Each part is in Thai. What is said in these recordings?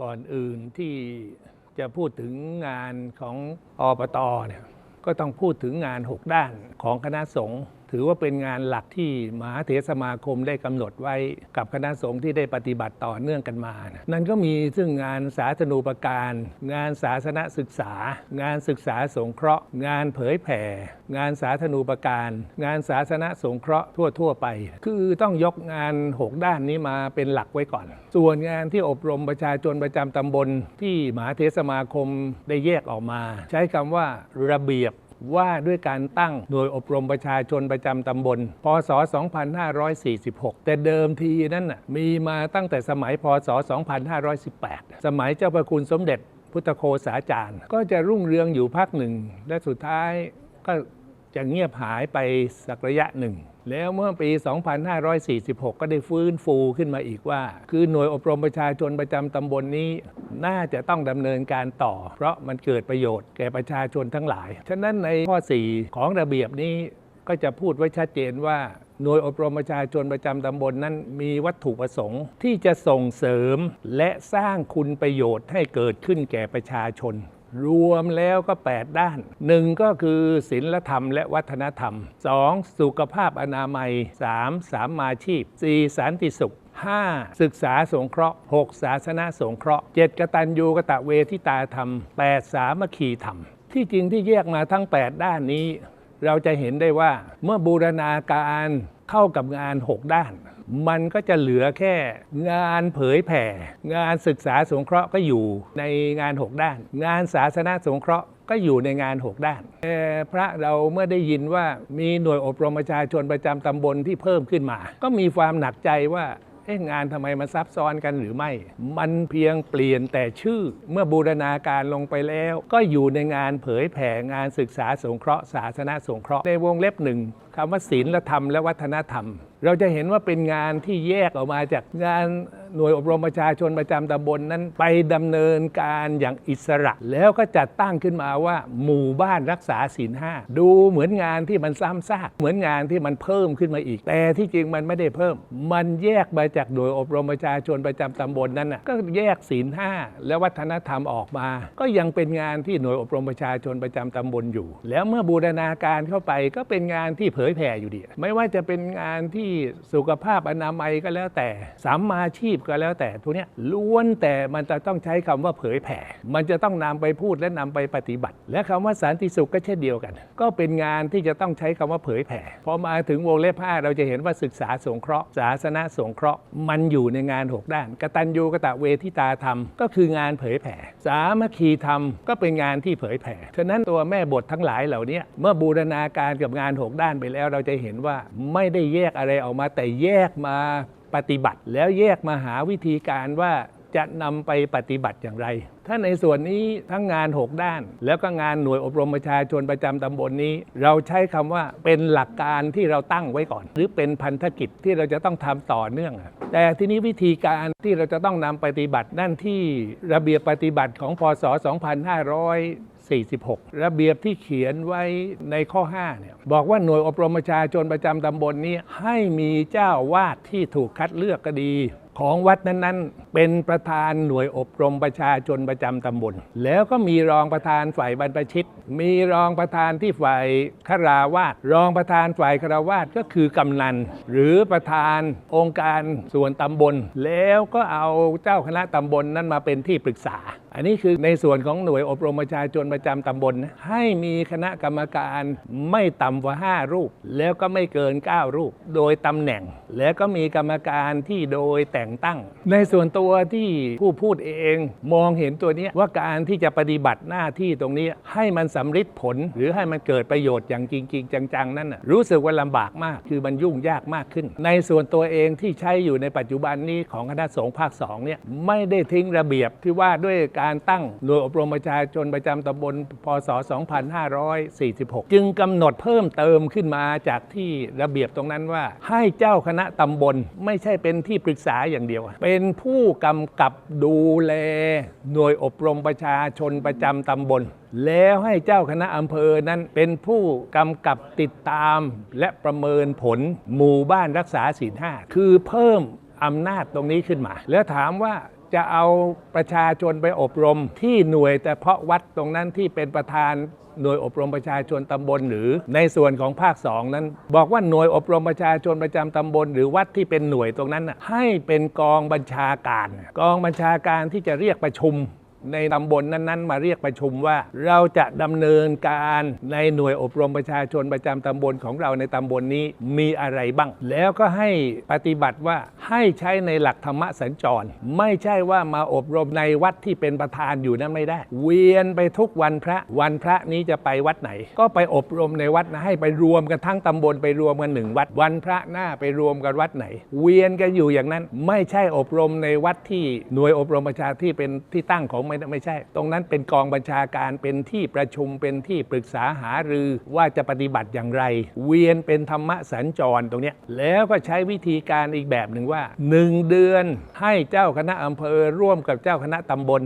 ก่อนอื่นที่จะพูดถึงงานของอบตเนี่ยก็ต้องพูดถึงงาน 6 ด้านของคณะสงฆ์ ถือว่าเป็นงานหลักที่มหาเถรสมาคมได้กำหนดไว้กับคณะสงฆ์ที่ได้ปฏิบัติต่อเนื่องกันมานะนั่นก็มีซึ่งงานสาธนูปการ งานศาสนศึกษา งานศึกษาสงเคราะห์ งานเผยแผ่ งานสาธนูปการ งานศาสนสงเคราะห์ทั่ว ๆ ไป คือต้องยกงาน 6 ด้านนี้มาเป็นหลักไว้ก่อน ส่วนงานที่อบรมประชาชนประจำตำบล ที่มหาเทรสมาคมได้แยกออกมา ใช้คำว่าระเบียบ ว่าด้วยการตั้งหน่วยอบรมประชาชนประจำตำบล พศ 2546 แต่เดิมทีนั้นน่ะมีมาตั้งแต่สมัยพศ 2518 สมัยเจ้าพระคุณสมเด็จพุทธโคสาจารย์ ก็จะรุ่งเรืองอยู่พักหนึ่ง และสุดท้ายก็ จะเงียบหายไปสักระยะหนึ่ง แล้วเมื่อปี 2546 ก็ได้ฟื้นฟูขึ้นมาอีกว่า คือหน่วยอบรมประชาชนประจำตำบลนนี้ น่าจะต้องดำเนินการต่อ เพราะมันเกิดประโยชน์แก่ประชาชนทั้งหลาย ฉะนั้นในข้อ 4 ของระเบียบนี้ก็จะพูดไว้ชัดเจนว่าหน่วยอบรมประชาชนประจำตำบลนนั้นมีวัตถุประสงค์ ที่จะส่งเสริมและสร้างคุณประโยชน์ให้เกิดขึ้นแก่ประชาชน รวมแล้วก็ 8 ด้าน 1 ก็คือศีลธรรมและวัฒนธรรม 2. สุขภาพอนามัย 3. สามมาชีพ 4. สันติสุข 5. ศึกษาสงเคราะห์ 6. ศาสนาสงเคราะห์ 7. กตัญญูกตะเวทิตาธรรม 8. สามัคคีธรรม ที่จริงที่แยกมาทั้ง 8 ด้านนี้ เราจะเห็นได้ว่าเมื่อบูรณาการเข้ากับงาน 6 ด้าน มันก็จะเหลือแค่งานเผยแผ่ งานศึกษาสงเคราะห์ก็อยู่ในงาน 6 ด้าน งานศาสนาสงเคราะห์ก็อยู่ในงาน 6 ด้านแต่พระเราเมื่อได้ยินว่ามีหน่วยอบรมประชาชนประจำตำบลที่เพิ่มขึ้นมา ก็มีความหนักใจว่าเอ๊ะงานทำไมมันซับซ้อนกันหรือไม่ มันเพียงเปลี่ยนแต่ชื่อ เมื่อบูรณาการลงไปแล้ว ก็อยู่ในงานเผยแผ่งานศึกษาสงเคราะห์ศาสนาสงเคราะห์ในวงเล็บหนึ่งคำว่าศีลธรรมและวัฒนธรรม เราจะเห็นว่าเป็นงานที่แยกออกมาจากงาน หน่วยอบรมประชาชนประจำตำบลนั้นไปดำเนินการอย่างอิสระ แล้วก็จัดตั้งขึ้นมาว่า หมู่บ้านรักษาศีลห้าดูเหมือนงานที่มันซ้ำซากเหมือนงานที่มันเพิ่มขึ้นมาอีก แต่ที่จริงมันไม่ได้เพิ่ม มันแยกมาจากหน่วยอบรมประชาชนประจำตำบลนั้นนะก็แยกศีลห้าและวัฒนธรรมออกมา ก็ยังเป็นงานที่หน่วยอบรมประชาชนประจำตำบลอยู่ แล้วเมื่อบูรณาการเข้าไปก็เป็นงานที่เผยแผ่อยู่ดี ไม่ว่าจะเป็นงานที่สุขภาพอนามัยก็แล้วแต่สามมาชีพก็แล้วแต่ทุกเนี้ยล้วนแต่มันจะต้องใช้คำว่าเผยแผ่ มันจะต้องนำไปพูดและนำไปปฏิบัติ และคำว่าสันติสุขก็เช่นเดียวกัน ก็เป็นงานที่จะต้องใช้คำว่าเผยแผ่พอมาถึงวงเล็บห้าเราจะเห็นว่าศึกษาสงเคราะห์ศาสนาสงเคราะห์ มันอยู่ในงาน 6 ด้านกตัญญูกตเวทิตาธรรม ก็คืองานเผยแผ่ สามัคคีธรรมก็เป็นงานที่เผยแผ่ฉะนั้นตัวแม่บททั้งหลายเหล่านี้เมื่อบูรณาการกับงาน 6 ด้านไปแล้ว เราจะเห็นว่าไม่ได้แยกอะไรออกมาแต่แยกมา ปฏิบัติ แล้วแยกมาหาวิธีการว่าจะนำไปปฏิบัติอย่างไร ถ้าในส่วนนี้ทั้งงาน 6 ด้าน แล้วก็งานหน่วยอบรมประชาชนประจำตำบลนนี้ เราใช้คำว่าเป็นหลักการที่เราตั้งไว้ก่อน หรือเป็นพันธกิจที่เราจะต้องทำต่อเนื่อง แต่ทีนี้วิธีการที่เราจะต้องนำปฏิบัตินั่นที่ระเบียบปฏิบัติของพศ 2500 2546 ระเบียบที่เขียนไว้ในข้อ5เนี่ยบอกว่าหน่วยอบรมประชาชนประจำตำบลนี้ให้มีเจ้าวาดที่ถูกคัดเลือกก็ดี ของวัดนั้นๆ เป็นประธานหน่วยอบรมประชาชนประจำตำบล แล้วก็มีรองประธานฝ่ายบรรพชิต มีรองประธานที่ฝ่ายคาราวาสรองประธานฝ่ายคาราวาสก็คือกำนัน หรือประธานองค์การส่วนตำบล แล้วก็เอาเจ้าคณะตำบลนั้นมาเป็นที่ปรึกษา อันนี้คือในส่วนของหน่วยอบรมประชาชนประจำตำบลนะให้มีคณะกรรมการไม่ต่ำกว่า 5 รูป แล้วก็ไม่เกิน 9 รูป โดยตำแหน่ง แล้วก็มีกรรมการที่โดยแต่งตั้ง ในส่วนตัวที่ผู้พูดเองมองเห็นตัวนี้ว่าการที่จะปฏิบัติหน้าที่ตรงนี้ให้มันสำฤทธิ์ผล หรือให้มันเกิดประโยชน์อย่างจริง ๆ จัง ๆ นั่นรู้สึกว่าลำบากมาก คือมันยุ่งยากมากขึ้น ในส่วนตัวเองที่ใช้อยู่ในปัจจุบันนี้ของคณะสงฆ์ภาค2เนี่ยไม่ได้ทิ้งระเบียบที่ว่าด้วยการการตั้งหน่วยอบรมประชาชนประจำตำบลพศ 2546 จึงกำหนดเพิ่มเติมขึ้นมาจากที่ระเบียบตรงนั้นว่า ให้เจ้าคณะตำบลไม่ใช่เป็นที่ปรึกษาอย่างเดียว เป็นผู้กำกับดูแลหน่วยอบรมประชาชนประจำตำบลแล้วให้เจ้าคณะอำเภอนั้นเป็นผู้กำกับติดตามและประเมินผลหมู่บ้านรักษาศีลห้าคือเพิ่มอำนาจตรงนี้ขึ้นมา แล้วถามว่า จะเอาประชาชนไปอบรมที่หน่วย แต่เพาะวัดตรงนั้นที่เป็นประธานหน่วยอบรมประชาชนตำบลหรือในส่วนของภาคสองนั้น บอกว่าหน่วยอบรมประชาชนประจำตำบล หรือวัดที่เป็นหน่วยตรงนั้นน่ะให้เป็นกองบัญชาการ กองบัญชาการที่จะเรียกประชุม ในตำบลนั้น ๆ มาเรียกประชุมว่า เราจะดำเนินการในหน่วยอบรมประชาชนประจำตำบลของเราในตำบลนี้มีอะไรบ้าง แล้วก็ให้ปฏิบัติว่าให้ใช้ในหลักธรรมะสัญจร ไม่ใช่ว่ามาอบรมในวัดที่เป็นประธานอยู่นั้นไม่ได้ เวียนไปทุกวันพระวันพระนี้จะไปวัดไหน ก็ไปอบรมในวัดนะให้ไปรวมกันทั้งตำบลไปรวมกันหนึ่งวัดวันพระหน้าไปรวมกันวัดไหน เวียนกันอยู่อย่างนั้น ไม่ใช่อบรมในวัดที่หน่วยอบรมประชาที่เป็นที่ตั้งของไม่ไม่ใช่ ตรงนั้นเป็นกองบัญชาการเป็นที่ประชุมเป็นที่ปรึกษาหารือว่าจะปฏิบัติอย่างไร เวียนเป็นธรรมะสัญจรตรงนี้แล้วก็ใช้วิธีการอีกแบบหนึ่งว่า 1 เดือนให้เจ้าคณะอำเภอร่วมกับเจ้าคณะตำบล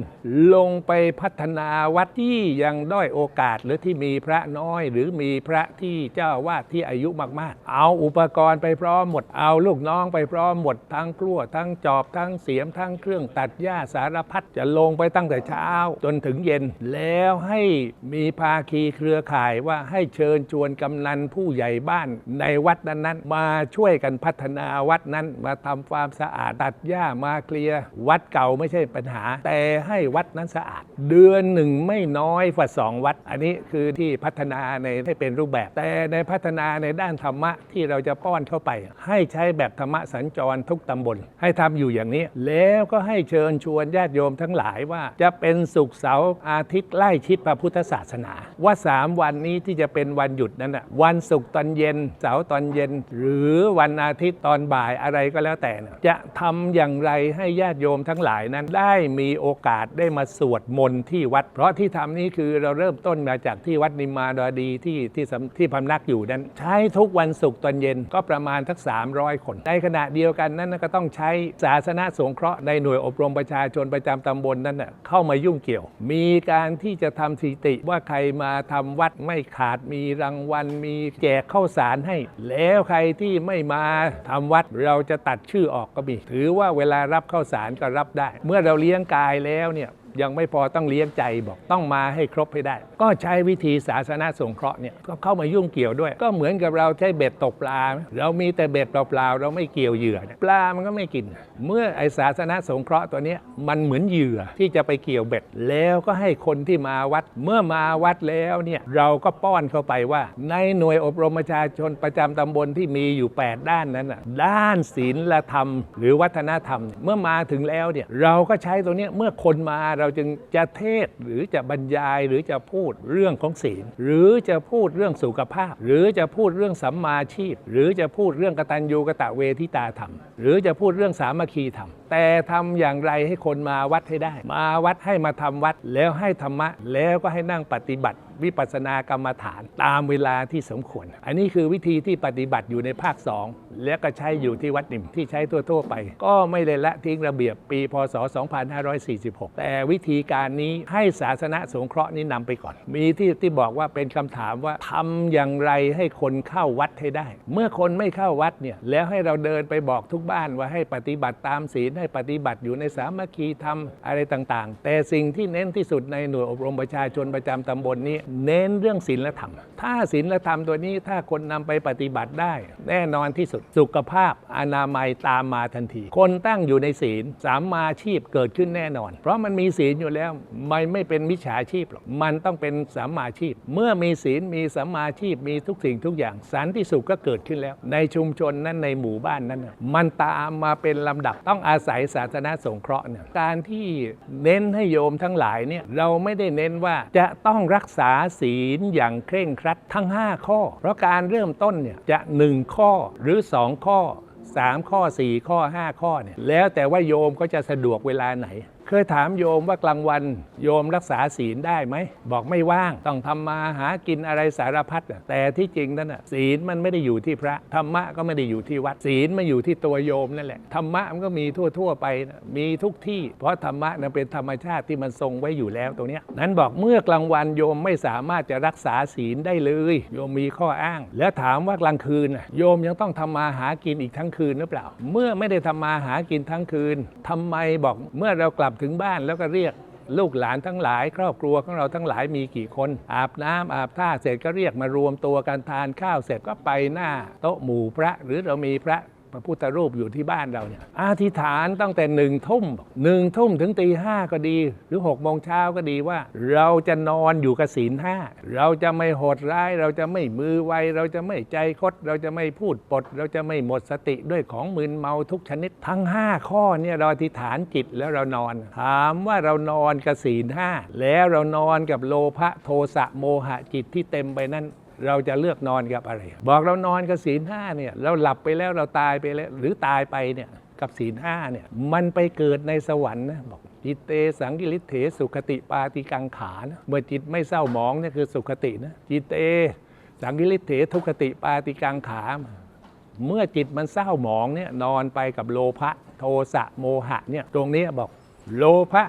ลงไปพัฒนาวัดที่ยังด้อยโอกาสหรือที่มีพระน้อยหรือมีพระที่เจ้าวาดที่อายุมากๆ เอาอุปกรณ์ไปพร้อมหมดเอาลูกน้องไปพร้อมหมดทั้งกลั้วทั้งจอบทั้งเสียมทั้งเครื่องตัดหญ้าสารพัดจะลงไปตั้งแต่เช้าจนถึงเย็น แล้วให้มีภาคีเครือข่ายว่าให้เชิญชวนกำนันผู้ใหญ่บ้านในวัดนั้นๆ มาช่วยกันพัฒนาวัดนั้น มาทำความสะอาดตัดหญ้ามาเคลียร์วัดเก่าไม่ใช่ปัญหา แต่ให้วัดนั้นสะอาด เดือนหนึ่งไม่น้อยกว่าสองวัด อันนี้คือที่พัฒนาในให้เป็นรูปแบบ แต่ในพัฒนาในด้านธรรมะที่เราจะป้อนเข้าไป ให้ใช้แบบธรรมะสัญจรทุกตำบล ให้ทำอยู่อย่างนี้ แล้วก็ให้เชิญชวนญาติโยมทั้งหลายว่าจะเป็นสุขเสาร์อาทิตย์ไล่ชิดพระพุทธศาสนา ว่าสามวันนี้ที่จะเป็นวันหยุดนั้นน่ะวันศุกร์ตอนเย็นเสาร์ตอนเย็น หรือวันอาทิตย์ตอนบ่ายอะไรก็แล้วแต่นะจะทำอย่างไรให้ญาติโยมทั้งหลายนั้นได้มีโอกาสได้มาสวดมนต์ที่วัด เพราะที่ทำนี้คือเราเริ่มต้นมาจากที่วัดนิมมาดาดีที่ที่ที่พำนักอยู่นั้น ใช้ทุกวันศุกร์ตอนเย็นก็ประมาณทัก 300 คน ในขณะเดียวกันนั้นก็ต้องใช้ศาสนาสงเคราะห์ในหน่วยอบรมประชาชนประจำตำบลนั้นน่ะเข้ามายุ่งเกี่ยว มีการที่จะทำสถิติว่าใครมาทำวัดไม่ขาดมีรางวัล มีแจกข้าวสารให้ แล้วใครที่ไม่มาทำวัดเราจะตัดชื่อออกก็มี ถือว่าเวลารับข้าวสารก็รับได้ เมื่อเราเลี้ยงกายแล้วเนี่ย ยังไม่พอต้องเลี้ยงใจบอกต้องมาให้ครบให้ได้ ก็ใช้วิธีศาสนาสงเคราะห์เนี่ยก็เข้ามายุ่งเกี่ยวด้วย ก็เหมือนกับเราใช้เบ็ดตกปลา เรามีแต่เบ็ดเปล่าๆเราไม่เกี่ยวเหยื่อปลามันก็ไม่กิน เมื่อไอศาสนาสงเคราะห์ตัวนี้มันเหมือนเหยื่อที่จะไปเกี่ยวเบ็ด แล้วก็ให้คนที่มาวัด เมื่อมาวัดแล้วเนี่ยเราก็ป้อนเข้าไปว่า ในหน่วยอบรมประชาชนประจำตำบลที่มีอยู่ 8 ด้านนั้นน่ะด้านศีลธรรม หรือวัฒนธรรม เมื่อมาถึงแล้วเนี่ยเราก็ใช้ตัวนี้เมื่อคนมาเราจึงจะเทศหรือจะบรรยายหรือจะพูดเรื่องของศีล หรือจะพูดเรื่องสุขภาพ หรือจะพูดเรื่องสัมมาชีพ หรือจะพูดเรื่องกตัญญูกตเวทิตาธรรม หรือจะพูดเรื่องสามัคคีธรรม แต่ทำอย่างไรให้คนมาวัดให้ได้ มาวัดให้มาทำวัดแล้วให้ธรรมะ แล้วก็ให้นั่งปฏิบัติวิปัสสนากรรมฐานตามเวลาที่สมควร อันนี้คือวิธีที่ปฏิบัติอยู่ในภาค2 และก็ใช้อยู่ที่วัดนิมที่ใช้ทั่วๆไป ก็ไม่ได้ละทิ้งระเบียบปี พศ 2546 แต่วิธีการนี้ให้ศาสนาสงเคราะห์นี้นำไปก่อน มีที่ที่บอกว่าเป็นคำถามว่าทำอย่างไรให้คนเข้าวัดให้ได้ เมื่อคนไม่เข้าวัดเนี่ยแล้วให้เราเดินไปบอกทุกบ้านว่าให้ปฏิบัติตามศีลให้ปฏิบัติอยู่ในสามัคคีธรรมอะไรต่างๆ แต่สิ่งที่เน้นที่สุดในหน่วยอบรมประชาชนประจำตำบลนี้ เน้นเรื่องศีลธรรม ถ้าศีลธรรมตัวนี้ถ้าคนนำไปปฏิบัติได้ แน่นอนที่สุดสุขภาพอนามัยตามมาทันที คนตั้งอยู่ในศีลสามมาชีพเกิดขึ้นแน่นอน เพราะมันมีศีลอยู่แล้วมันไม่เป็นมิจฉาชีพหรอกมันต้องเป็นสัมมาชีพ เมื่อมีศีลมีสัมมาชีพมีทุกสิ่งทุกอย่างสันติสุขก็เกิดขึ้นแล้ว ในชุมชนนั้นในหมู่บ้านนั้น มันตามมาเป็นลำดับต้องอาศัยศาสนาสงเคราะห์เนี่ยการที่เน้นให้โยมทั้งหลายเนี่ยเราไม่ได้เน้นว่าจะต้องรักษาศีลอย่างเคร่งครัดทั้ง 5 ข้อ เพราะการเริ่มต้นเนี่ยจะ 1 ข้อหรือ 2ข้อ 3 ข้อ 4 ข้อ 5 ข้อเนี่ยแล้วแต่ว่าโยมก็จะสะดวกเวลาไหน เคยถามโยมว่ากลางวันโยมรักษาศีลได้ไหม บอกไม่ว่างต้องทำมาหากินอะไรสารพัดแต่ที่จริงนั่นน่ะศีลมันไม่ได้อยู่ที่พระธรรมะก็ไม่ได้อยู่ที่วัดศีลมันอยู่ที่ตัวโยมนั่นแหละธรรมะมันก็มีทั่ว ๆ ไปนะมีทุกที่ เพราะธรรมะนั้นเป็นธรรมชาติที่มันทรงไว้อยู่แล้วตรงนี้นั้นบอกเมื่อกลางวันโยมไม่สามารถจะรักษาศีลได้เลย โยมมีข้ออ้าง แล้วถามว่ากลางคืนโยมยังต้องทำมาหากินอีกทั้งคืนหรือเปล่า เมื่อไม่ได้ทำมาหากินทั้งคืนทำไมบอกเมื่อเรากลับถึงบ้านแล้วก็เรียกลูกหลานทั้งหลาย ครอบครัวของเราทั้งหลายมีกี่คน อาบน้ำอาบท่าเสร็จก็เรียกมารวมตัวกันทานข้าวเสร็จก็ไปหน้า โต๊ะหมู่พระหรือเรามีพระ พระพุทธรูปอยู่ที่บ้านเราเนี่ยอธิษฐานตั้งแต่หนึ่งทุ่มหนึ่งทุ่มถึงตีห้าก็ดี หรือหกโมงเช้าก็ดีว่า เราจะนอนอยู่กับศีลห้าเราจะไม่โหดร้าย เราจะไม่มือไว เราจะไม่ใจคด เราจะไม่พูดปด เราจะไม่หมดสติด้วยของมึนเมาทุกชนิดทั้ง 5 ข้อเนี่ยเราอธิษฐานจิตแล้วเรานอน ถามว่าเรานอนกับศีลห้าแล้วเรานอนกับโลภะโทสะโมหะจิตที่เต็มไปนั่น เราจะเลือกนอนกับอะไร บอกเรานอนกับศีลห้าเนี่ยเราหลับไปแล้วเราตายไปแล้ว หรือตายไปเนี่ยกับศีลห้าเนี่ยมันไปเกิดในสวรรค์นะบอกจิตเตสังกิริเถสุขติปาติกังขานะเมื่อจิตไม่เศร้าหมองเนี่ยคือสุขตินะจิตเตสังกิริเถทุกติปาติกังขา เมื่อจิตมันเศร้าหมองเนี่ยนอนไปกับโลภะโทสะโมหะเนี่ยตรงนี้บอกโลภะ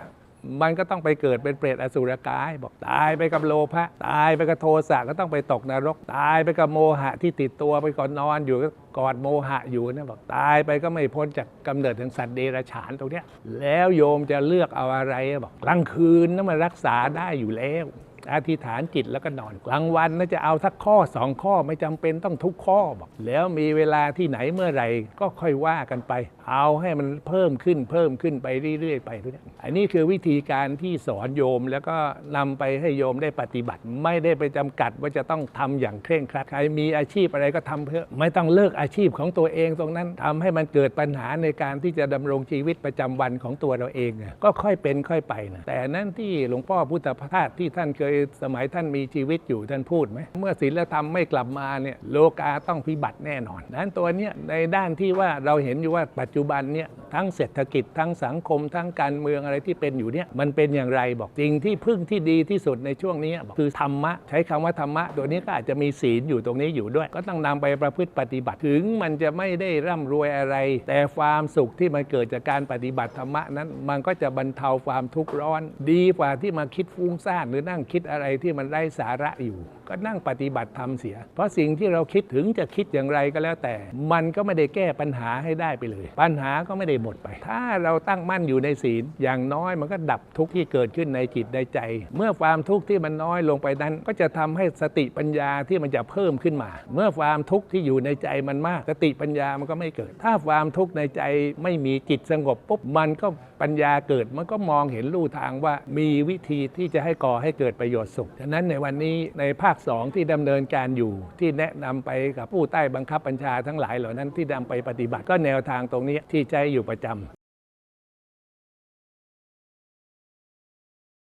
มันก็ต้องไปเกิดเป็นเปรตอสุรกาย บอกตายไปกับโลภะตายไปกับโทสะก็ต้องไปตกนรก ตายไปกับโมหะที่ติดตัวไปก่อนนอนอยู่ก็กอดโมหะอยู่นะบอกตายไปก็ไม่พ้นจากกำเนิดถึงสัตว์เดรัจฉานตรงเนี้ยแล้วโยมจะเลือกเอาอะไรบอกกลางคืนนั้นมันรักษาได้อยู่แล้ว อธิษฐานจิตแล้วก็นอน กลางวันน่าจะเอาสักข้อสองข้อไม่จำเป็นต้องทุกข้อบอกแล้วมีเวลาที่ไหนเมื่อไหร่ก็ค่อยว่ากันไป เอาให้มันเพิ่มขึ้นเพิ่มขึ้นไปเรื่อยๆไปทุกอย่างอันนี้คือวิธีการที่สอนโยมแล้วก็นำไปให้โยมได้ปฏิบัติ ไม่ได้ไปจำกัดว่าจะต้องทำอย่างเคร่งครัดใครมีอาชีพอะไรก็ทำเพื่อไม่ต้องเลิกอาชีพของตัวเองตรงนั้นทำให้มันเกิดปัญหาในการที่จะดำรงชีวิตประจำวันของตัวเราเองก็ค่อยเป็นค่อยไปนะแต่นั่นที่หลวงพ่อพุทธทาสที่ท่านเคยสมัยท่านมีชีวิตอยู่ท่านพูดไหมเมื่อศีลธรรมไม่กลับมาเนี่ยโลกาต้องพิบัติแน่นอนดังนั้นตัวเนี้ยในด้านที่ว่าเราเห็นอยู่ว่าปัจจุบันเนี่ยทั้งเศรษฐกิจทั้งสังคม ทั้งการเมืองอะไรที่เป็นอยู่เนี่ยมันเป็นอย่างไรบอกจริงที่พึ่งที่ดีที่สุดในช่วงนี้บอกคือธรรมะ ใช้คำว่าธรรมะ ตัวนี้ก็อาจจะมีศีลอยู่ตรงนี้อยู่ด้วย ก็ต้องนำไปประพฤติปฏิบัติถึงมันจะไม่ได้ร่ำรวยอะไร แต่ความสุขที่มันเกิดจากการปฏิบัติธรรมะนั้น มันก็จะบรรเทาความทุกข์ร้อน ดีกว่าที่มาคิดฟุ้งซ่านหรือนั่งคิดอะไรที่มันไร้สาระอยู่ ก็นั่งปฏิบัติธรรมเสีย เพราะสิ่งที่เราคิดถึงจะคิดอย่างไรก็แล้วแต่ มันก็ไม่ได้แก้ปัญหาให้ได้ไปเลย ปัญหาก็ไม่ได้หมดไป ถ้าเราตั้งมั่นอยู่ในศีล อย่างน้อยมันก็ดับทุกข์ที่เกิดขึ้นในจิตในใจ เมื่อความทุกข์ที่มันน้อยลงไปนั้น ก็จะทำให้สติปัญญาที่มันจะเพิ่มขึ้นมา เมื่อความทุกข์ที่อยู่ในใจมันมาก สติปัญญามันก็ไม่เกิด ถ้าความทุกข์ในใจไม่มีจิตสงบปุ๊บมันก็ปัญญาเกิดมันก็มองเห็นลู่ทางว่ามีวิธีที่จะให้ก่อให้เกิดประโยชน์สุข ฉะนั้นในวันนี้ในภาค 2 ที่ดำเนินการอยู่ที่แนะนำไปกับผู้ใต้บังคับบัญชาทั้งหลายเหล่านั้นที่นำไปปฏิบัติก็แนวทางตรงนี้ที่ใช้อยู่ประจำ